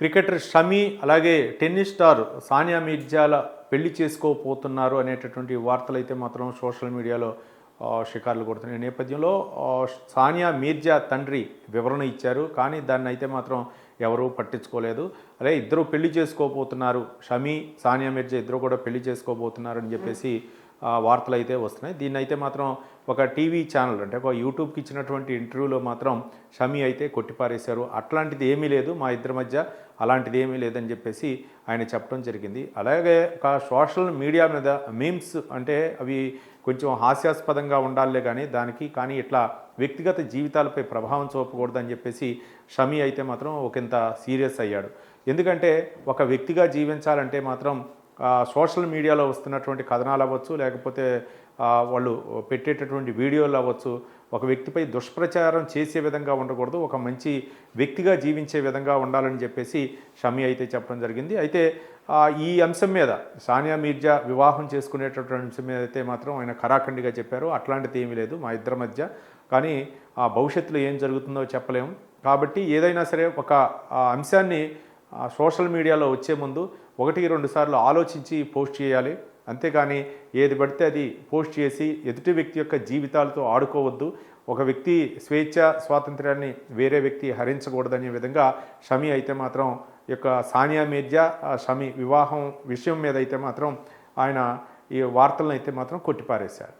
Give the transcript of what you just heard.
Cricketer Shami అలాగే tennis star Sania మీర్జాల పెళ్ళి చేసుకోపోతున్నారు అనేటటువంటి వార్తలు అయితే మాత్రం సోషల్ మీడియాలో షికార్లు కొడుతున్నాయి. నేపథ్యంలో సానియా మీర్జా తండ్రి వివరణ ఇచ్చారు. కానీ దాన్ని అయితే మాత్రం ఎవరూ పట్టించుకోలేదు. అరే ఇద్దరు పెళ్ళి చేసుకోబోతున్నారు షమీ సానియా మీర్జా ఇద్దరు కూడా పెళ్ళి చేసుకోబోతున్నారు అని చెప్పేసి వార్తలు అయితే వస్తున్నాయి. దీన్ని అయితే మాత్రం ఒక టీవీ ఛానల్ అంటే ఒక యూట్యూబ్కి ఇచ్చినటువంటి ఇంటర్వ్యూలో మాత్రం షమి అయితే కొట్టిపారేశారు. అట్లాంటిది ఏమీ లేదు. మా ఇద్దరి మధ్య అలాంటిది ఏమీ లేదని చెప్పేసి ఆయన చెప్పడం జరిగింది. అలాగే ఒక సోషల్ మీడియా మీద మీమ్స్ అంటే అవి కొంచెం హాస్యాస్పదంగా ఉండాలే కానీ దానికి కానీ ఇట్లా వ్యక్తిగత జీవితాలపై ప్రభావం చూపకూడదని చెప్పేసి షమి అయితే మాత్రం ఒకంత సీరియస్ అయ్యాడు. ఎందుకంటే ఒక వ్యక్తిగా జీవించాలంటే మాత్రం సోషల్ మీడియాలో వస్తున్నటువంటి కథనాలు అవ్వచ్చు లేకపోతే వాళ్ళు పెట్టేటటువంటి వీడియోలు అవ్వచ్చు. ఒక వ్యక్తిపై దుష్ప్రచారం చేసే విధంగా ఉండకూడదు. ఒక మంచి వ్యక్తిగా జీవించే విధంగా ఉండాలని చెప్పేసి షమి అయితే చెప్పడం జరిగింది. అయితే ఈ అంశం మీద సానియా మీర్జా వివాహం చేసుకునేటటువంటి అంశం మీద అయితే మాత్రం ఆయన ఖరాఖండిగా చెప్పారు. అట్లాంటిది ఏమీ లేదు మా ఇద్దరి మధ్య. కానీ ఆ భవిష్యత్తులో ఏం జరుగుతుందో చెప్పలేము. కాబట్టి ఏదైనా సరే ఒక ఆ, అంశాన్ని సోషల్ మీడియాలో వచ్చే ముందు ఒకటి రెండు సార్లు ఆలోచించి పోస్ట్ చేయాలి. అంతేకాని ఏది పడితే అది పోస్ట్ చేసి ఎదుటి వ్యక్తి యొక్క జీవితాలతో ఆడుకోవద్దు. ఒక వ్యక్తి స్వేచ్ఛ స్వాతంత్రాన్ని వేరే వ్యక్తి హరించకూడదనే విధంగా షమి అయితే మాత్రం యొక్క సానియా మీర్జా షమి వివాహం విషయం మీద అయితే మాత్రం ఆయన ఈ వార్తలను అయితే మాత్రం కొట్టిపారేశారు.